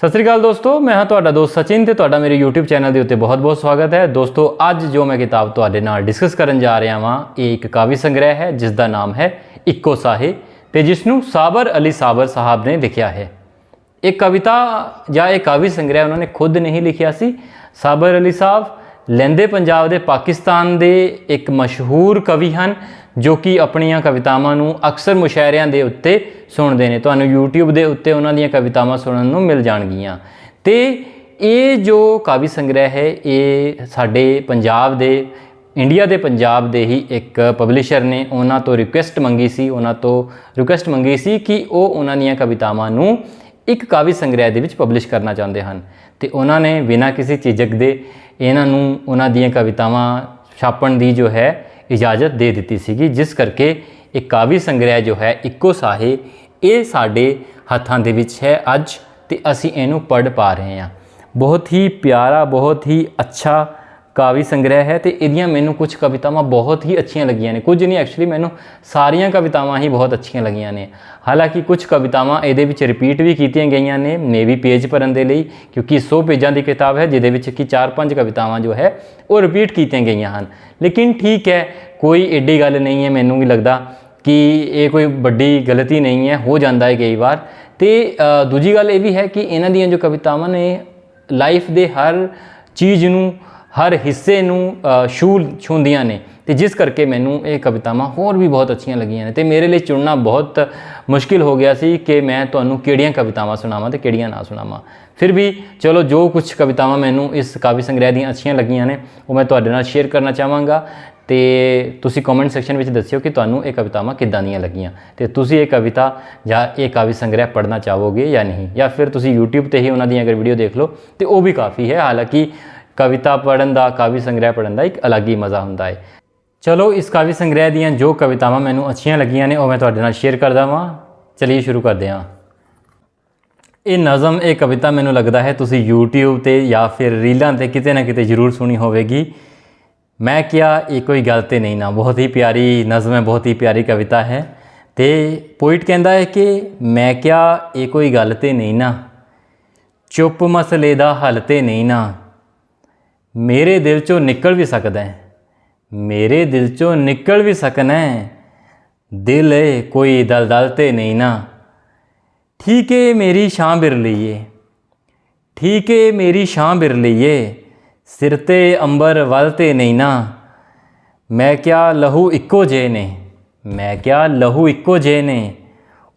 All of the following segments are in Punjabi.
ਸਤਿ ਸ੍ਰੀ ਅਕਾਲ ਦੋਸਤੋ, ਮੈਂ ਹਾਂ ਤੁਹਾਡਾ ਦੋਸਤ ਸਚਿਨ ਤੇ ਤੁਹਾਡਾ ਮੇਰੇ YouTube ਚੈਨਲ ਦੇ ਉੱਤੇ ਬਹੁਤ-ਬਹੁਤ ਸਵਾਗਤ ਹੈ। ਦੋਸਤੋ, ਅੱਜ ਜੋ ਮੈਂ ਕਿਤਾਬ ਤੁਹਾਡੇ ਨਾਲ ਡਿਸਕਸ ਕਰਨ ਜਾ ਰਿਹਾ ਹਾਂ ਇਹ ਇੱਕ ਕਾਵਿ ਸੰਗ੍ਰਹਿ ਹੈ ਜਿਸ ਦਾ ਨਾਮ ਹੈ ਇੱਕੋ ਸਾਹੇ ਤੇ ਜਿਸ ਨੂੰ ਸਾਬਰ ਅਲੀ ਸਾਬਰ ਸਾਹਿਬ ਨੇ ਲਿਖਿਆ ਹੈ। ਇਹ ਕਵਿਤਾ ਜਾਂ ਇਹ ਕਾਵਿ ਸੰਗ੍ਰਹਿ ਉਹਨਾਂ ਨੇ ਖੁਦ ਨਹੀਂ ਲਿਖਿਆ ਸੀ। ਸਾਬਰ ਅਲੀ ਸਾਹਿਬ ਲੈਂਦੇ ਪੰਜਾਬ ਦੇ ਪਾਕਿਸਤਾਨ ਦੇ ਇੱਕ ਮਸ਼ਹੂਰ ਕਵੀ ਹਨ, ਜੋ ਕਿ ਆਪਣੀਆਂ ਕਵਿਤਾਵਾਂ ਨੂੰ ਅਕਸਰ ਮੁਸ਼ਾਇਰਿਆਂ ਦੇ ਉੱਤੇ ਸੁਣਦੇ ਨੇ। ਤੁਹਾਨੂੰ YouTube ਦੇ ਉੱਤੇ ਉਹਨਾਂ ਦੀਆਂ ਕਵਿਤਾਵਾਂ ਸੁਣਨ ਨੂੰ ਮਿਲ ਜਾਣਗੀਆਂ। ਤੇ ਇਹ ਜੋ ਕਾਵਿ ਸੰਗ੍ਰਹਿ ਹੈ, ਇਹ ਸਾਡੇ ਪੰਜਾਬ ਦੇ, ਇੰਡੀਆ ਦੇ ਪੰਜਾਬ ਦੇ ਹੀ ਇੱਕ ਪਬਲਿਸ਼ਰ ਨੇ। ਉਹਨਾਂ ਤੋਂ ਰਿਕੁਐਸਟ ਮੰਗੀ ਸੀ, ਉਹਨਾਂ ਤੋਂ ਰਿਕੁਐਸਟ ਮੰਗੀ ਸੀ ਕਿ ਉਹ ਉਹਨਾਂ ਦੀਆਂ ਕਵਿਤਾਵਾਂ ਨੂੰ ਇੱਕ ਕਾਵਿ ਸੰਗ੍ਰਹਿ ਦੇ ਵਿੱਚ ਪਬਲਿਸ਼ ਕਰਨਾ ਚਾਹੁੰਦੇ ਹਨ। ਤੇ ਉਹਨਾਂ ਨੇ ਬਿਨਾਂ ਕਿਸੇ ਝਿਜਕ ਦੇ ਇਹਨਾਂ ਨੂੰ ਉਹਨਾਂ ਦੀਆਂ ਕਵਿਤਾਵਾਂ ਛਾਪਣ ਦੀ ਜੋ ਹੈ ਇਜਾਜ਼ਤ ਦੇ ਦਿੱਤੀ ਸੀਗੀ, ਜਿਸ ਕਰਕੇ ਇਹ ਕਾਵਿ ਸੰਗ੍ਰਹਿ ਜੋ ਹੈ, ਇੱਕੋ ਸਾਹੇ, ਇਹ ਸਾਡੇ ਹੱਥਾਂ ਦੇ ਵਿੱਚ ਹੈ ਅੱਜ ਤੇ ਅਸੀਂ ਇਹਨੂੰ ਪੜ੍ਹ ਪਾ ਰਹੇ ਹਾਂ। ਬਹੁਤ ਹੀ ਪਿਆਰਾ, ਬਹੁਤ ਹੀ ਅੱਛਾ ਕਾਵਿ ਸੰਗ੍ਰਹਿ ਹੈ ਤੇ ਇਹਦੀਆਂ ਮੈਨੂੰ ਕੁਝ ਕਵਿਤਾਵਾਂ ਬਹੁਤ ਹੀ ਅੱਛੀਆਂ ਲੱਗੀਆਂ ਨੇ। ਕੁਝ ਨਹੀਂ ਐਕਚੁਅਲੀ ਮੈਨੂੰ ਸਾਰੀਆਂ ਕਵਿਤਾਵਾਂ ਹੀ ਬਹੁਤ ਅੱਛੀਆਂ ਲੱਗੀਆਂ ਨੇ। ਹਾਲਾਂਕਿ ਕੁਝ ਕਵਿਤਾਵਾਂ ਇਹਦੇ ਵਿੱਚ ਰਿਪੀਟ ਵੀ ਕੀਤੀਆਂ ਗਈਆਂ ਨੇ ਮੇਬੀ ਪੇਜ ਭਰਨ ਦੇ ਲਈ, ਕਿਉਂਕਿ 100 ਪੇਜਾਂ ਦੀ ਕਿਤਾਬ ਹੈ ਜਿਹਦੇ ਵਿੱਚ ਕਿ 4-5 ਕਵਿਤਾਵਾਂ ਜੋ ਹੈ ਉਹ ਰਿਪੀਟ ਕੀਤੀਆਂ ਗਈਆਂ ਹਨ। ਲੇਕਿਨ ਠੀਕ ਹੈ, ਕੋਈ ਏਡੀ ਗੱਲ ਨਹੀਂ ਹੈ, ਮੈਨੂੰ ਵੀ ਲੱਗਦਾ ਕਿ ਇਹ ਕੋਈ ਵੱਡੀ ਗਲਤੀ ਨਹੀਂ ਹੈ, ਹੋ ਜਾਂਦਾ ਹੈ ਕਈ ਵਾਰ। ਤੇ ਦੂਜੀ ਗੱਲ ਇਹ ਵੀ ਹੈ ਕਿ ਇਹਨਾਂ ਦੀਆਂ ਜੋ ਕਵਿਤਾਵਾਂ ਨੇ ਲਾਈਫ ਦੇ ਹਰ ਚੀਜ਼ ਨੂੰ ਹਰ ਹਿੱਸੇ ਨੂੰ ਅ, ਛੂ ਛੂੰਦੀਆਂ ਨੇ। ਤੇ ਜਿਸ ਕਰਕੇ ਮੈਨੂੰ ਇਹ ਕਵਿਤਾਵਾਂ ਹੋਰ ਵੀ ਬਹੁਤ ਅੱਛੀਆਂ ਲੱਗੀਆਂ ਨੇ। ਤੇ ਮੇਰੇ ਲਈ ਚੁਣਨਾ ਬਹੁਤ ਮੁਸ਼ਕਿਲ ਹੋ ਗਿਆ ਸੀ ਕਿ ਮੈਂ ਤੁਹਾਨੂੰ ਕਿਹੜੀਆਂ ਕਵਿਤਾਵਾਂ ਸੁਣਾਵਾਂ ਤੇ ਕਿਹੜੀਆਂ ਨਾ ਸੁਣਾਵਾਂ। ਫਿਰ ਵੀ ਚਲੋ ਜੋ ਕੁਝ ਕਵਿਤਾਵਾਂ ਮੈਨੂੰ ਇਸ ਕਾਵਿ ਸੰਗ੍ਰਹਿ ਦੀਆਂ ਅੱਛੀਆਂ ਲੱਗੀਆਂ ਨੇ ਉਹ ਮੈਂ ਤੁਹਾਡੇ ਨਾਲ ਸ਼ੇਅਰ ਕਰਨਾ ਚਾਹਾਂਗਾ। ਤੇ ਤੁਸੀਂ ਕਮੈਂਟ ਸੈਕਸ਼ਨ ਵਿੱਚ ਦੱਸਿਓ ਕਿ ਤੁਹਾਨੂੰ ਇਹ ਕਵਿਤਾਵਾਂ ਕਿੱਦਾਂ ਦੀਆਂ ਲੱਗੀਆਂ। ਤੇ ਤੁਸੀਂ ਇਹ ਕਵਿਤਾ ਜਾਂ ਇਹ ਕਾਵਿ ਸੰਗ੍ਰਹਿ ਪੜ੍ਹਨਾ ਚਾਹੋਗੇ ਜਾਂ ਨਹੀਂ? ਜਾਂ ਫਿਰ ਤੁਸੀਂ YouTube ਤੇ ਹੀ ਉਹਨਾਂ ਦੀਆਂ ਅਗਰ ਵੀਡੀਓ ਦੇਖ ਲਓ ਤੇ ਉਹ ਵੀ ਕਾਫੀ ਹੈ। ਹਾਲਾਂਕਿ ਕਵਿਤਾ ਪੜ੍ਹਨ ਦਾ, ਕਾਵਿ ਸੰਗ੍ਰਹਿ ਪੜ੍ਹਨ ਦਾ ਇੱਕ ਅਲੱਗ ਹੀ ਮਜ਼ਾ ਹੁੰਦਾ ਹੈ। ਚਲੋ, ਇਸ ਕਾਵਿ ਸੰਗ੍ਰਹਿ ਦੀਆਂ ਜੋ ਕਵਿਤਾਵਾਂ ਮੈਨੂੰ ਅੱਛੀਆਂ ਲੱਗੀਆਂ ਨੇ, ਉਹ ਮੈਂ ਤੁਹਾਡੇ ਨਾਲ ਸ਼ੇਅਰ ਕਰਦਾ ਵਾਂ। ਚਲਿਏ ਸ਼ੁਰੂ ਕਰਦੇ ਹਾਂ। ਇਹ ਨਜ਼ਮ, ਇਹ ਕਵਿਤਾ ਮੈਨੂੰ ਲੱਗਦਾ ਹੈ ਤੁਸੀਂ YouTube ਤੇ ਜਾਂ ਫਿਰ ਰੀਲਾਂ ਤੇ ਕਿਤੇ ਨਾ ਕਿਤੇ ਜ਼ਰੂਰ ਸੁਣੀ ਹੋਵੇਗੀ। ਮੈਂ ਕਿਹਾ, ਇਹ ਕੋਈ ਗੱਲ ਤੇ ਨਹੀਂ ਨਾ, ਬਹੁਤ ਹੀ ਪਿਆਰੀ ਨਜ਼ਮ ਹੈ, ਬਹੁਤ ਹੀ ਪਿਆਰੀ ਕਵਿਤਾ ਹੈ। ਤੇ ਪੋਇਟ ਕਹਿੰਦਾ ਹੈ ਕਿ ਮੈਂ ਕਿਹਾ, ਇਹ ਕੋਈ ਗੱਲ ਤੇ ਨਹੀਂ ਨਾ। ਚੁੱਪ ਮਸਲੇ ਦਾ ਹੱਲ ਤੇ ਨਹੀਂ ਨਾ। ਮੇਰੇ ਦਿਲ ਚੋਂ ਨਿਕਲ ਵੀ ਸਕਦਾ ਹੈ। ਮੇਰੇ ਦਿਲ ਚੋਂ ਨਿਕਲ ਵੀ ਸਕਣਾ ਹੈ। ਦਿਲ ਏ, ਕੋਈ ਦਲਦਲ ਤੇ ਨਹੀਂ ਨਾ। ਠੀਕ ਏ ਮੇਰੀ ਛਾਂ ਬਿਰ ਏ ਠੀਕ ਏ ਮੇਰੀ ਛਾਂ ਬਿਰ ਏ ਸਿਰ ਤੇ ਅੰਬਰ ਵੱਲ ਤੇ ਨਹੀਂ ਨਾ। ਮੈਂ ਕਿਹਾ ਲਹੂ ਇੱਕੋ ਜੇ ਨੇ। ਮੈਂ ਕਿਹਾ ਲਹੂ ਇੱਕੋ ਜੇ ਨੇ।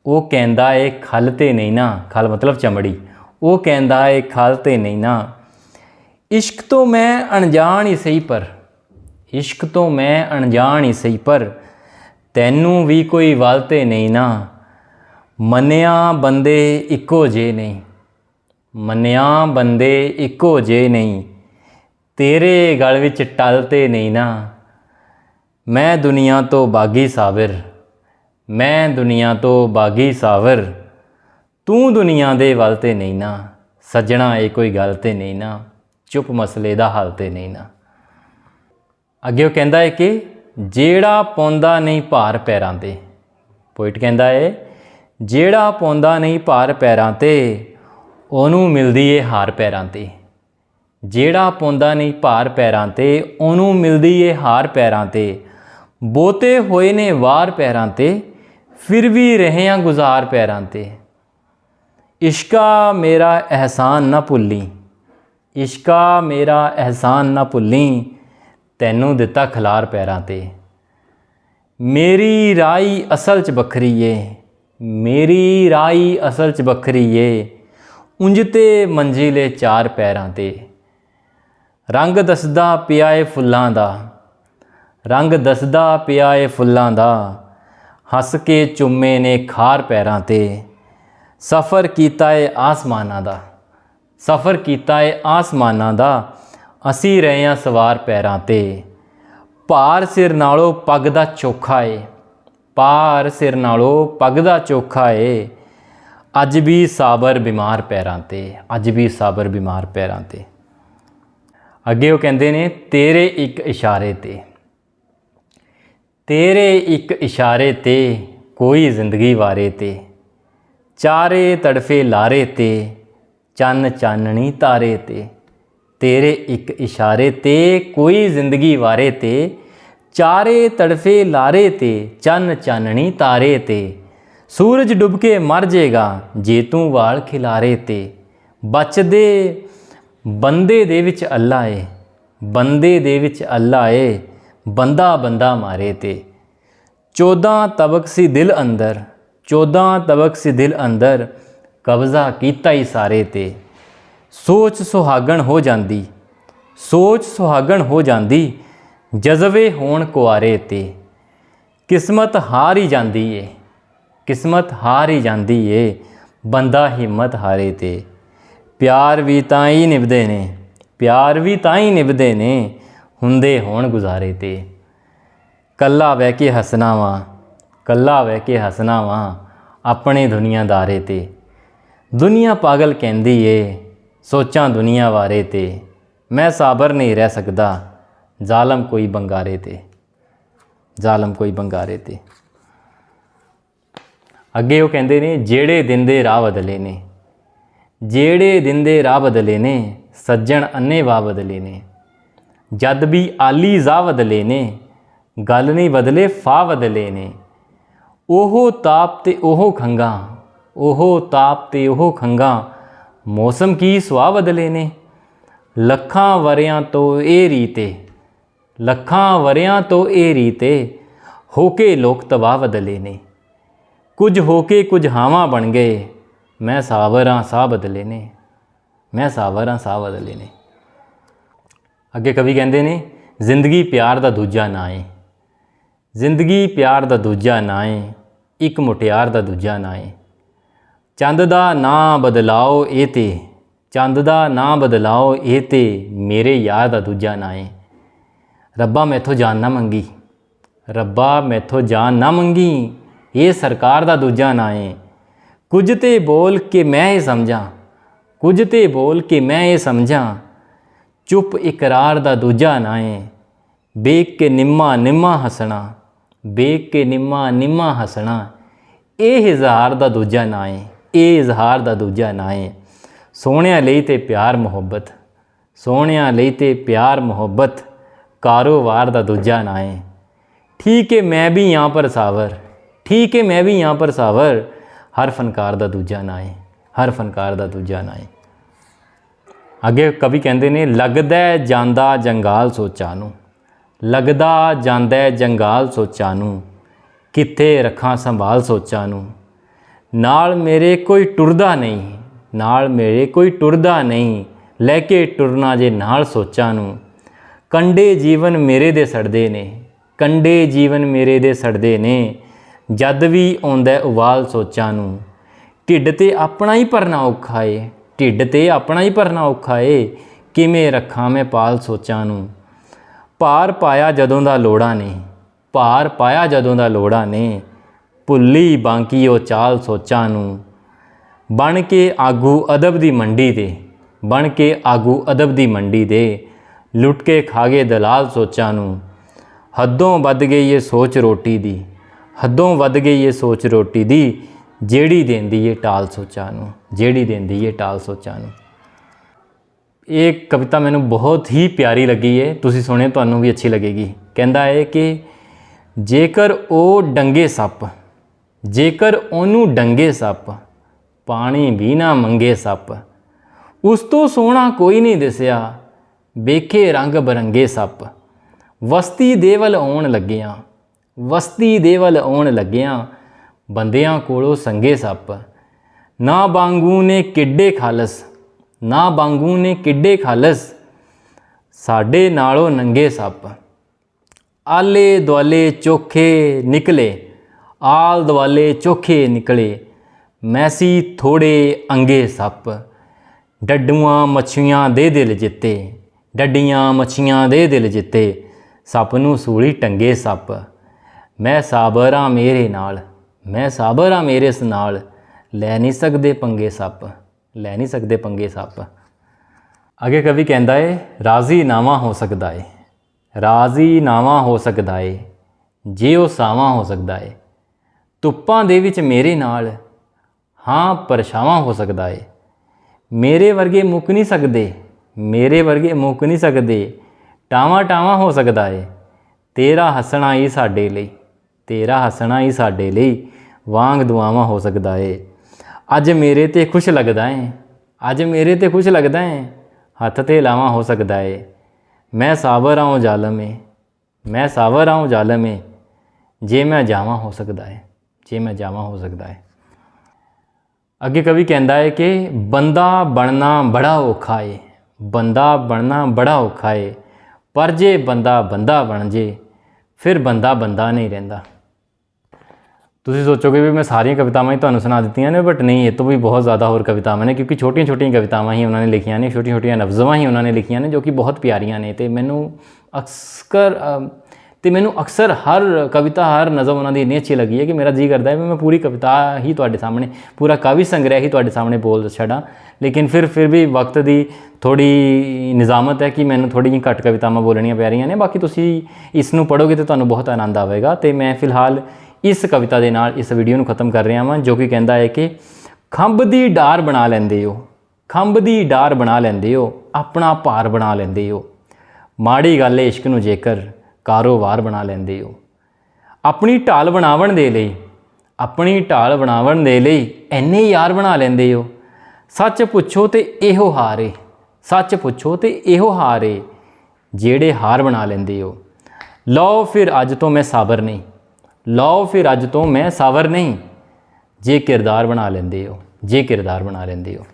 ਉਹ ਕਹਿੰਦਾ ਏ ਖਲ ਤੇ ਨਹੀਂ ਨਾ। ਖਲ ਮਤਲਬ ਚਮੜੀ। ਉਹ ਕਹਿੰਦਾ ਏ ਖਲ ਤੇ ਨਹੀਂ ਨਾ। ਇਸ਼ਕ ਤੋਂ ਮੈਂ ਅਣਜਾਣ ਹੀ ਸਹੀ ਪਰ, ਇਸ਼ਕ ਤੋਂ ਮੈਂ ਅਣਜਾਣ ਹੀ ਸਹੀ ਪਰ, ਤੈਨੂੰ ਵੀ ਕੋਈ ਵੱਲ ਤੇ ਨਹੀਂ ਨਾ। ਮੰਨਿਆ ਬੰਦੇ ਇੱਕੋ ਜੇ ਨਹੀਂ ਮੰਨਿਆ ਬੰਦੇ ਇੱਕੋ ਜੇ ਨਹੀਂ ਤੇਰੇ ਗਲ ਵਿੱਚ ਟਲ ਤੇ ਨਹੀਂ ਨਾ। ਮੈਂ ਦੁਨੀਆ ਤੋਂ ਬਾਗੀ ਸਾਵਰ, ਮੈਂ ਦੁਨੀਆ ਤੋਂ ਬਾਗੀ ਸਾਵਰ, ਤੂੰ ਦੁਨੀਆ ਦੇ ਵੱਲ ਤੇ ਨਹੀਂ ਨਾ, ਸੱਜਣਾ ਇਹ ਕੋਈ ਗੱਲ ਤੇ ਨਹੀਂ ਨਾ। ਚੁੱਪ ਮਸਲੇ ਦਾ ਹੱਲ ਤੇ ਨਹੀਂ ਨਾ। ਅੱਗੇ ਉਹ ਕਹਿੰਦਾ ਹੈ ਕਿ ਜਿਹੜਾ ਪੌਂਦਾ ਨਹੀਂ ਭਾਰ ਪੈਰਾਂ ਤੇ। ਪੋਇਟ ਕਹਿੰਦਾ ਹੈ ਜਿਹੜਾ ਪੌਂਦਾ ਨਹੀਂ ਭਾਰ ਪੈਰਾਂ ਤੇ, ਉਹਨੂੰ ਮਿਲਦੀ ਏ ਹਾਰ ਪੈਰਾਂ ਤੇ। ਜਿਹੜਾ ਪੌਂਦਾ ਨਹੀਂ ਭਾਰ ਪੈਰਾਂ ਤੇ, ਉਹਨੂੰ ਮਿਲਦੀ ਏ ਹਾਰ ਪੈਰਾਂ ਤੇ। ਬੋਤੇ ਹੋਏ ਨੇ ਵਾਰ ਪੈਰਾਂ ਤੇ, ਫਿਰ ਵੀ ਰਹੇ ਆ ਗੁਜ਼ਾਰ ਪੈਰਾਂ ਤੇ। ਇਸ਼ਕਾ ਮੇਰਾ ਅਹਿਸਾਨ ਨਾ ਭੁੱਲੀ। ਇਸ਼ਕਾ ਮੇਰਾ ਅਹਿਸਾਨ ਨਾ ਭੁੱਲੀ, ਤੈਨੂੰ ਦਿੱਤਾ ਖਲਾਰ ਪੈਰਾਂ ਤੇ। ਮੇਰੀ ਰਾਈ ਅਸਲ 'ਚ ਵੱਖਰੀ ਏ, ਮੇਰੀ ਰਾਈ ਅਸਲ 'ਚ ਵੱਖਰੀ ਏ, ਉਂਝ ਤੇ ਮੰਜ਼ਿਲੇ ਚਾਰ ਪੈਰਾਂ ਤੇ। ਰੰਗ ਦਸਦਾ ਪਿਆ ਏ ਫੁੱਲਾਂ ਦਾ, ਰੰਗ ਦਸਦਾ ਪਿਆ ਏ ਫੁੱਲਾਂ ਦਾ, ਹੱਸ ਕੇ ਚੁੰਮੇ ਨੇ ਖਾਰ ਪੈਰਾਂ ਤੇ, ਸਫ਼ਰ ਕੀਤਾ ਏ ਆਸਮਾਨਾਂ ਦਾ। ਸਫ਼ਰ ਕੀਤਾ ਏ ਆਸਮਾਨਾਂ ਦਾ, ਅਸੀਂ ਰਹੇ ਹਾਂ ਸਵਾਰ ਪੈਰਾਂ ਤੇ। ਭਾਰ ਸਿਰ ਨਾਲੋਂ ਪੱਗ ਦਾ ਚੋਖਾ ਏ, ਭਾਰ ਸਿਰ ਨਾਲੋਂ ਪੱਗ ਦਾ ਚੋਖਾ ਏ। ਅੱਜ ਵੀ ਸਾਬਰ ਬਿਮਾਰ ਪੈਰਾਂ ਤੇ, ਅੱਜ ਵੀ ਸਾਬਰ ਬਿਮਾਰ ਪੈਰਾਂ ਤੇ। ਅੱਗੇ ਉਹ ਕਹਿੰਦੇ ਨੇ, ਤੇਰੇ ਇੱਕ ਇਸ਼ਾਰੇ ਤੇ। ਤੇਰੇ ਇੱਕ ਇਸ਼ਾਰੇ ਤੇ ਕੋਈ ਜ਼ਿੰਦਗੀ ਵਾਰੇ ਤੇ। ਚਾਰੇ ਤੜਫੇ ਲਾਰੇ ਤੇ ਚੰਨ ਚਾਨਣੀ ਤਾਰੇ ਤੇ। ਤੇਰੇ ਇੱਕ ਇਸ਼ਾਰੇ ਤੇ ਕੋਈ ਜ਼ਿੰਦਗੀ ਵਾਰੇ ਤੇ। ਚਾਰੇ ਤੜਫੇ ਲਾਰੇ ਤੇ, ਚੰਨ ਚਾਨਣੀ ਤਾਰੇ ਤੇ। ਸੂਰਜ ਡੁੱਬ ਕੇ ਮਰ ਜੇਗਾ, ਜੇ ਤੂੰ ਵਾਲ ਖਿਲਾਰੇ ਤੇ। ਬਚਦੇ ਬੰਦੇ ਦੇ ਵਿੱਚ ਅੱਲਾ ਏ, ਬੰਦੇ ਦੇ ਵਿੱਚ ਅੱਲਾ ਏ, ਬੰਦਾ ਬੰਦਾ ਮਾਰੇ ਤੇ। 14 ਤਬਕ ਸੀ ਦਿਲ ਅੰਦਰ 14 ਤਬਕ ਸੀ ਦਿਲ ਅੰਦਰ। ਕਬਜ਼ਾ ਕੀਤਾ ਹੀ ਸਾਰੇ ਤੇ। ਸੋਚ ਸੁਹਾਗਣ ਹੋ ਜਾਂਦੀ, ਸੋਚ ਸੁਹਾਗਣ ਹੋ ਜਾਂਦੀ ਜਜ਼ਬੇ ਹੋਣ ਕੁਆਰੇ ਤੇ। ਕਿਸਮਤ ਹਾਰ ਹੀ ਜਾਂਦੀ ਏ, ਕਿਸਮਤ ਹਾਰ ਹੀ ਜਾਂਦੀ ਏ ਬੰਦਾ ਹਿੰਮਤ ਹਾਰੇ ਤੇ। ਪਿਆਰ ਵੀ ਤਾਂ ਹੀ ਨਿਭਦੇ ਨੇ, ਪਿਆਰ ਵੀ ਤਾਂ ਹੀ ਨਿਭਦੇ ਨੇ ਹੁੰਦੇ ਹੋਣ ਗੁਜ਼ਾਰੇ ਤੇ। ਕੱਲਾ ਬਹਿ ਕੇ ਹੱਸਣਾ ਵਾਂ, ਕੱਲਾ ਬਹਿ ਕੇ ਹੱਸਣਾ ਵਾਂ ਆਪਣੇ ਦੁਨੀਆਦਾਰੇ ਤੇ। ਦੁਨੀਆ ਪਾਗਲ ਕਹਿੰਦੀ ਏ, ਸੋਚਾਂ ਦੁਨੀਆ ਬਾਰੇ ਤੇ, ਮੈਂ ਸਾਬਰ ਨਹੀਂ ਰਹਿ ਸਕਦਾ, ਜ਼ਾਲਮ ਕੋਈ ਬੰਗਾਰੇ ਤੇ। ਜ਼ਾਲਮ ਕੋਈ ਬੰਗਾਰੇ ਤੇ। ਅੱਗੇ ਉਹ ਕਹਿੰਦੇ ਨੇ, ਜਿਹੜੇ ਦਿਨ ਦੇ ਰਾਹ ਬਦਲੇ ਨੇ, ਜਿਹੜੇ ਦਿਨ ਦੇ ਰਾਹ ਬਦਲੇ ਨੇ, ਸੱਜਣ ਅੰਨੇ ਵਾ ਬਦਲੇ ਨੇ। ਜਦ ਵੀ ਆਲੀ ਜਾ ਬਦਲੇ ਨੇ, ਗੱਲ ਨਹੀਂ ਬਦਲੇ ਫਾ ਬਦਲੇ ਨੇ। ਉਹ ਤਾਪ ਤੇ ਉਹ ਖੰਗਾ ਉਹ ਤਾਪ ਤੇ ਉਹ ਖੰਗਾ ਮੌਸਮ ਕੀ ਸੁਆ ਬਦਲੇ ਨੇ? ਲੱਖਾਂ ਵਰਿਆਂ ਤੋਂ ਇਹ ਰੀਤੇ। ਲੱਖਾਂ ਵਰਿਆਂ ਤੋਂ ਇਹ ਰੀਤੇ। ਹੋ ਕੇ ਲੋਕ ਤਬਾਹ ਬਦਲੇ ਨੇ। ਕੁਝ ਹੋ ਕੇ ਕੁਝ ਹਾਵਾਂ ਬਣ ਗਏ। ਮੈਂ ਸਾਵਰਾਂ ਸਾਹ ਬਦਲੇ ਨੇ। ਮੈਂ ਸਾਵਰਾਂ ਸਾਹ ਬਦਲੇ ਨੇ। ਅੱਗੇ ਕਵੀ ਕਹਿੰਦੇ ਨੇ, ਜ਼ਿੰਦਗੀ ਪਿਆਰ ਦਾ ਦੂਜਾ ਨਾਂ ਏ। ਜ਼ਿੰਦਗੀ ਪਿਆਰ ਦਾ ਦੂਜਾ ਨਾਂ ਏ। ਇੱਕ ਮੁਟਿਆਰ ਦਾ ਦੂਜਾ ਨਾਂ ਏ। ਚੰਦ ਦਾ ਨਾਂ ਬਦਲਾਓ ਇਹ ਤੇ, ਚੰਦ ਦਾ ਨਾਂ ਬਦਲਾਓ ਇਹ ਤੇ, ਮੇਰੇ ਯਾਰ ਦਾ ਦੂਜਾ ਨਾਂ ਏ। ਰੱਬਾ ਮੈਥੋਂ ਜਾਨ ਨਾ ਮੰਗੀ। ਰੱਬਾ ਮੈਥੋਂ ਜਾਨ ਨਾ ਮੰਗੀ, ਇਹ ਸਰਕਾਰ ਦਾ ਦੂਜਾ ਨਾਂ ਏ। ਕੁਝ ਤੇ ਬੋਲ ਕੇ ਮੈਂ ਇਹ ਸਮਝਾਂ, ਕੁਝ ਤੇ ਬੋਲ ਕੇ ਮੈਂ ਇਹ ਸਮਝਾਂ, ਚੁੱਪ ਇਕਰਾਰ ਦਾ ਦੂਜਾ ਨਾਂ ਏ। ਵੇਖ ਕੇ ਨਿੰਮਾ ਨਿੰਮਾ ਹਸਣਾ, ਵੇਖ ਕੇ ਨਿੰਮਾ ਨਿੰਮਾ ਹਸਣਾ, ਇਹ ਹਜ਼ਾਰ ਦਾ ਦੂਜਾ ਨਾਂ ਏ। ਇਹ ਇਜ਼ਹਾਰ ਦਾ ਦੂਜਾ ਨਾਂ ਹੈ ਸੋਹਣਿਆਂ ਲਈ ਤੇ ਪਿਆਰ ਮੁਹੱਬਤ, ਸੋਹਣਿਆਂ ਲਈ ਤੇ ਪਿਆਰ ਮੁਹੱਬਤ ਕਾਰੋਬਾਰ ਦਾ ਦੂਜਾ ਨਾਂ ਏ। ਠੀਕ ਹੈ ਮੈਂ ਵੀ ਯਹਾਂ ਪਰ ਸਾਵਰ, ਠੀਕ ਹੈ ਮੈਂ ਵੀ ਯਹਾਂ ਪਰ ਸਾਵਰ, ਹਰ ਫਨਕਾਰ ਦਾ ਦੂਜਾ ਨਾਂ ਏ, ਹਰ ਫਨਕਾਰ ਦਾ ਦੂਜਾ ਨਾਂ ਹੈ ਅੱਗੇ ਕਵੀ ਕਹਿੰਦੇ ਨੇ, ਲੱਗਦਾ ਜਾਂਦਾ ਜੰਗਾਲ ਸੋਚਾਂ ਨੂੰ, ਲੱਗਦਾ ਜਾਂਦਾ ਜੰਗਾਲ ਸੋਚਾਂ ਨੂੰ, ਕਿੱਥੇ ਰੱਖਾਂ ਸੰਭਾਲ ਸੋਚਾਂ ਨੂੰ ਨਾਲ ਮੇਰੇ ਕੋਈ ਟੁਰਦਾ ਨਹੀਂ, ਨਾਲ ਮੇਰੇ ਕੋਈ ਟੁਰਦਾ ਨਹੀਂ, ਲੈ ਕੇ ਟੁਰਨਾ ਜੇ ਨਾਲ ਸੋਚਾਂ ਨੂੰ। ਕੰਡੇ ਜੀਵਨ ਮੇਰੇ ਦੇ ਸੜਦੇ ਨੇ, ਕੰਡੇ ਜੀਵਨ ਮੇਰੇ ਦੇ ਸੜਦੇ ਨੇ, ਜਦ ਵੀ ਆਉਂਦਾ ਉਵਾਲ ਸੋਚਾਂ ਨੂੰ। ਢਿੱਡ ਤੇ ਆਪਣਾ ਹੀ ਭਰਨਾ ਔਖਾ ਏ, ਢਿੱਡ ਤੇ ਆਪਣਾ ਹੀ ਭਰਨਾ ਔਖਾ ਏ, ਕਿਵੇਂ ਰੱਖਾਂ ਮੈਂ ਪਾਲ ਸੋਚਾਂ ਨੂੰ। ਭਾਰ ਪਾਇਆ ਜਦੋਂ ਦਾ ਲੋੜਾ ਨੇ, ਭਾਰ ਪਾਇਆ ਜਦੋਂ ਦਾ ਲੋੜਾ ਨੇ ਭੁੱਲੀ ਬਾਂਕੀ ਉਹ ਚਾਲ ਸੋਚਾਂ ਨੂੰ। ਬਣ ਕੇ ਆਗੂ ਅਦਬ ਦੀ ਮੰਡੀ ਦੇ, ਬਣ ਕੇ ਆਗੂ ਅਦਬ ਦੀ ਮੰਡੀ ਦੇ, ਲੁੱਟ ਕੇ ਖਾਗੇ ਦਲਾਲ ਸੋਚਾਂ ਨੂੰ। ਹੱਦੋਂ ਵੱਧ ਗਈ ਇਹ ਸੋਚ ਰੋਟੀ ਦੀ, ਹੱਦੋਂ ਵੱਧ ਗਈ ਇਹ ਸੋਚ ਰੋਟੀ ਦੀ, ਜਿਹੜੀ ਦਿੰਦੀ ਏ ਟਾਲ ਸੋਚਾਂ ਨੂੰ, ਜਿਹੜੀ ਦਿੰਦੀ ਏ ਟਾਲ ਸੋਚਾਂ ਨੂੰ। ਇਹ ਕਵਿਤਾ ਮੈਨੂੰ ਬਹੁਤ ਹੀ ਪਿਆਰੀ ਲੱਗੀ ਏ, ਤੁਸੀਂ ਸੁਣੇ ਤੁਹਾਨੂੰ ਵੀ ਅੱਛੀ ਲੱਗੇਗੀ। ਕਹਿੰਦਾ ਹੈ ਕਿ ਜੇਕਰ ਉਹ ਡੰਗੇ ਸੱਪ ਜੇਕਰ ਉਹਨੂੰ ਡੰਗੇ ਸੱਪ, ਪਾਣੀ ਵੀ ਨਾ ਮੰਗੇ ਸੱਪ। ਉਸ ਤੋਂ ਸੋਹਣਾ ਕੋਈ ਨਹੀਂ ਦਿਸਿਆ। ਵੇਖੇ ਰੰਗ ਬਰੰਗੇ ਸੱਪ। ਵਸਤੀ ਦੇ ਵੱਲ ਆਉਣ ਲੱਗਿਆਂ, ਵਸਤੀ ਦੇ ਵੱਲ ਆਉਣ ਲੱਗਿਆਂ ਬੰਦਿਆਂ ਕੋਲੋਂ ਸੰਗੇ ਸੱਪ। ਨਾ ਬਾਂਗੂ ਨੇ ਕਿੱਡੇ ਖਾਲਸ, ਨਾ ਬਾਂਗੂ ਨੇ ਕਿੱਡੇ ਖਾਲਸ, ਸਾਡੇ ਨਾਲੋਂ ਨੰਗੇ ਸੱਪ। ਆਲੇ ਦੁਆਲੇ ਚੋਖੇ ਨਿਕਲੇ। ਆਲ ਦੁਆਲੇ ਚੋਖੇ ਨਿਕਲੇ। ਮੈਸੀ ਥੋੜੇ ਅੰਗੇ ਸੱਪ। ਡੱਡੂਆਂ ਮੱਛੀਆਂ ਦੇ ਦਿਲ ਜਿੱਤੇ। ਡੱਡੀਆਂ ਮੱਛੀਆਂ ਦੇ ਦਿਲ ਜਿੱਤੇ। ਸੱਪ ਨੂੰ ਸੂਲੀ ਟੰਗੇ ਸੱਪ। ਮੈਂ ਸਾਬਰ ਸਾਬਰਾਂ ਮੇਰੇ ਨਾਲ। ਮੈਂ ਸਾਬਰਾਂ ਮੇਰੇ ਇਸ ਨਾਲ। ਲੈ ਨਹੀਂ ਸਕਦੇ ਪੰਗੇ ਸੱਪ। ਲੈ ਨਹੀਂ ਸਕਦੇ ਪੰਗੇ ਸੱਪ। ਅੱਗੇ ਕਵੀ ਕਹਿੰਦਾ ਏ ਰਾਜ਼ੀ ਨਾਵਾ ਹੋ ਸਕਦਾ ਏ। ਰਾਜ਼ੀ ਨਾਵਾ ਹੋ ਸਕਦਾ ਏ। ਜੇ ਉਹ ਸਾਵਾ ਹੋ ਸਕਦਾ ਏ। ਧੁੱਪਾਂ ਦੇ ਵਿੱਚ ਮੇਰੇ ਨਾਲ, ਹਾਂ, ਪਰਛਾਵਾਂ ਹੋ ਸਕਦਾ ਏ। ਮੇਰੇ ਵਰਗੇ ਮੁੱਕ ਨਹੀਂ ਸਕਦੇ, ਮੇਰੇ ਵਰਗੇ ਮੁੱਕ ਨਹੀਂ ਸਕਦੇ, ਟਾਵਾਂ ਟਾਵਾਂ ਹੋ ਸਕਦਾ ਏ। ਤੇਰਾ ਹੱਸਣਾ ਹੀ ਸਾਡੇ ਲਈ, ਤੇਰਾ ਹੱਸਣਾ ਹੀ ਸਾਡੇ ਲਈ ਵਾਂਗ ਦੁਆਵਾਂ ਹੋ ਸਕਦਾ ਏ। ਅੱਜ ਮੇਰੇ ਤੇ ਖੁਸ਼ ਲੱਗਦਾ ਏ, ਅੱਜ ਮੇਰੇ ਤੇ ਖੁਸ਼ ਲੱਗਦਾ ਏ, ਹੱਥ ਤੇ ਲਾਵਾਂ ਹੋ ਸਕਦਾ ਏ। ਮੈਂ ਸਾਬਰ ਆਉਂ ਜ਼ਾਲਮ ਏ, ਮੈਂ ਸਾਬਰ ਆਉਂ ਜ਼ਾਲਮ ਏ, ਜੇ ਮੈਂ ਜਾਵਾਂ ਹੋ ਸਕਦਾ ਏ। ਜੇ ਮੈਂ ਜਾਵਾਂ ਹੋ ਸਕਦਾ ਹੈ। ਅੱਗੇ ਕਵੀ ਕਹਿੰਦਾ ਹੈ ਕਿ ਬੰਦਾ ਬਣਨਾ ਬੜਾ ਔਖਾ ਏ, ਬੰਦਾ ਬਣਨਾ ਬੜਾ ਔਖਾ ਏ, ਪਰ ਜੇ ਬੰਦਾ ਬੰਦਾ ਬਣ ਜੇ, ਫਿਰ ਬੰਦਾ ਬੰਦਾ ਨਹੀਂ ਰਹਿੰਦਾ। ਤੁਸੀਂ ਸੋਚੋਗੇ ਵੀ ਮੈਂ ਸਾਰੀਆਂ ਕਵਿਤਾਵਾਂ ਹੀ ਤੁਹਾਨੂੰ ਸੁਣਾ ਦਿੱਤੀਆਂ ਨੇ ਬਟ ਨਹੀਂ, ਇਹ ਤੋਂ ਵੀ ਬਹੁਤ ਜ਼ਿਆਦਾ ਹੋਰ ਕਵਿਤਾਵਾਂ ਨੇ, ਕਿਉਂਕਿ ਛੋਟੀਆਂ-ਛੋਟੀਆਂ ਕਵਿਤਾਵਾਂ ਹੀ ਉਹਨਾਂ ਨੇ ਲਿਖੀਆਂ ਨੇ, ਛੋਟੀਆਂ-ਛੋਟੀਆਂ ਨਵਜ਼ਮਾਂ ਹੀ ਉਹਨਾਂ ਨੇ ਲਿਖੀਆਂ ਨੇ, ਜੋ ਕਿ ਬਹੁਤ ਪਿਆਰੀਆਂ ਨੇ, ਤੇ ਮੈਨੂੰ ਅਕਸਰ ਤੇ ਮੈਨੂੰ ਅਕਸਰ ਹਰ ਕਵਿਤਾ, ਹਰ ਨਜ਼ਮ ਉਹਨਾਂ ਦੀ ਇੰਨੀ ਅੱਛੀ ਲੱਗੀ ਹੈ ਕਿ ਮੇਰਾ ਜੀ ਕਰਦਾ ਹੈ ਵੀ ਮੈਂ ਪੂਰੀ ਕਵਿਤਾ ਹੀ ਤੁਹਾਡੇ ਸਾਹਮਣੇ, ਪੂਰਾ ਕਾਵਿ ਸੰਗ੍ਰਹਿ ਹੀ ਤੁਹਾਡੇ ਸਾਹਮਣੇ ਬੋਲ ਛੱਡਾਂ। ਲੇਕਿਨ ਫਿਰ ਫਿਰ ਵੀ ਵਕਤ ਦੀ ਥੋੜੀ ਨਿਜ਼ਾਮਤ ਹੈ ਕਿ ਮੈਨੂੰ ਥੋੜੀ ਜਿਹੀ ਘੱਟ ਕਵਿਤਾਵਾਂ ਬੋਲਣੀਆਂ ਪੈ ਰਹੀਆਂ ਨੇ। ਬਾਕੀ ਤੁਸੀਂ ਇਸ ਨੂੰ ਪੜੋਗੇ ਤੇ ਤੁਹਾਨੂੰ ਬਹੁਤ ਆਨੰਦ ਆਵੇਗਾ। ਤੇ ਮੈਂ ਫਿਲਹਾਲ ਇਸ ਕਵਿਤਾ ਦੇ ਨਾਲ ਇਸ ਵੀਡੀਓ ਨੂੰ ਖਤਮ ਕਰ ਰਿਹਾ ਹਾਂ ਜੋ ਕਿ ਕਹਿੰਦਾ ਹੈ ਕਿ ਖੰਭ ਦੀ ਡਾਰ ਬਣਾ ਲੈਂਦੇ ਹੋ, ਖੰਭ ਦੀ ਡਾਰ ਬਣਾ ਲੈਂਦੇ ਹੋ, ਆਪਣਾ ਭਾਰ ਬਣਾ ਲੈਂਦੇ ਹੋ। ਮਾੜੀ ਗੱਲ ਹੈ ਇਸ਼ਕ ਨੂੰ ਜੇਕਰ ਕਾਰੋਬਾਰ ਬਣਾ ਲੈਂਦੇ ਹੋ। ਆਪਣੀ ਢਾਲ ਬਣਾਵਣ ਦੇ ਲਈ, ਆਪਣੀ ਢਾਲ ਬਣਾਵਣ ਦੇ ਲਈ ਐਨੇ ਯਾਰ ਬਣਾ ਲੈਂਦੇ ਹੋ। ਸੱਚ ਪੁੱਛੋ ਤੇ ਇਹੋ ਹਾਰੇ ਸੱਚ ਪੁੱਛੋ ਤੇ ਇਹੋ ਹਾਰੇ ਜਿਹੜੇ ਹਾਰ ਬਣਾ ਲੈਂਦੇ ਹੋ। ਲਓ ਫਿਰ ਅੱਜ ਤੋਂ ਮੈਂ ਸਾਬਰ ਨਹੀਂ। ਲਓ ਫਿਰ ਅੱਜ ਤੋਂ ਮੈਂ ਸਾਬਰ ਨਹੀਂ। ਜੇ ਕਿਰਦਾਰ ਬਣਾ ਲੈਂਦੇ ਹੋ, ਜੇ ਕਿਰਦਾਰ ਬਣਾ ਲੈਂਦੇ ਹੋ।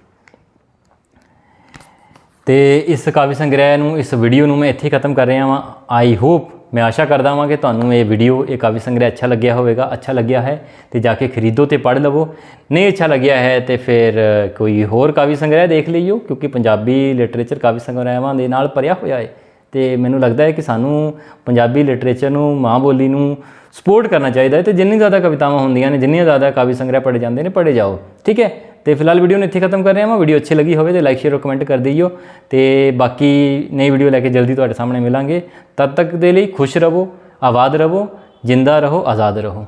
ਤੇ ਇਸ ਕਾਵਿ ਸੰਗ੍ਰਹਿ ਨੂੰ, ਇਸ ਵੀਡੀਓ ਨੂੰ ਮੈਂ ਇੱਥੇ ਖਤਮ ਕਰ ਰਿਹਾ ਹਾਂ ਆਈ ਹੋਪ ਮੈਂ ਆਸ਼ਾ ਕਰਦਾ ਹਾਂ ਕਿ ਤੁਹਾਨੂੰ ਇਹ ਵੀਡੀਓ ਇਹ ਕਾਵਿ ਸੰਗ੍ਰਹਿ ਅੱਛਾ ਲੱਗਿਆ ਹੋਵੇਗਾ, ਅੱਛਾ ਲੱਗਿਆ ਹੈ ਤੇ ਜਾ ਕੇ ਖਰੀਦੋ ਤੇ ਪੜ੍ਹ ਲਵੋ। ਨਹੀਂ ਅੱਛਾ ਲੱਗਿਆ ਹੈ ਤੇ ਫਿਰ ਕੋਈ ਹੋਰ ਕਾਵਿ ਸੰਗ੍ਰਹਿ ਦੇਖ ਲਈਓ, ਕਿਉਂਕਿ ਪੰਜਾਬੀ ਲਿਟਰੇਚਰ ਕਾਵਿ ਸੰਗ੍ਰਹਿਾਂ ਦੇ ਨਾਲ ਭਰਿਆ ਹੋਇਆ ਹੈ। ਤੇ ਮੈਨੂੰ ਲੱਗਦਾ ਹੈ ਕਿ ਸਾਨੂੰ ਪੰਜਾਬੀ ਲਿਟਰੇਚਰ ਨੂੰ, ਮਾਂ ਬੋਲੀ ਨੂੰ ਸਪੋਰਟ ਕਰਨਾ ਚਾਹੀਦਾ ਹੈ ਤੇ ਜਿੰਨੀ ਜ਼ਿਆਦਾ ਕਵਿਤਾਵਾਂ ਹੁੰਦੀਆਂ ਨੇ, ਜਿੰਨੀਆਂ ਜ਼ਿਆਦਾ ਕਾਵਿ ਸੰਗ੍ਰਹਿ ਪੜ੍ਹੇ ਜਾਂਦੇ ਨੇ, ਪੜ੍ਹੇ ਜਾਓ। ਠੀਕ ਹੈ? ਤੇ ਫਿਲਹਾਲ ਵੀਡੀਓ ਨੂੰ ਇੱਥੇ ਖਤਮ ਕਰ ਰਿਹਾ ਹਾਂ। ਵੀਡੀਓ ਅੱਛੀ ਲੱਗੀ ਹੋਵੇ ਤੇ ਲਾਈਕ ਸ਼ੇਅਰ ਔਰ ਕਮੈਂਟ ਕਰ ਦਿਓ। ਤੇ ਬਾਕੀ ਨਈ ਵੀਡੀਓ ਲੈ ਕੇ ਜਲਦੀ ਤੁਹਾਡੇ ਸਾਹਮਣੇ ਮਿਲਾਂਗੇ। ਤਦ ਤੱਕ ਦੇ ਲਈ ਖੁਸ਼ ਰਹੋ, ਆਬਾਦ ਰਹੋ, ਜਿੰਦਾ ਰਹੋ, ਆਜ਼ਾਦ ਰਹੋ।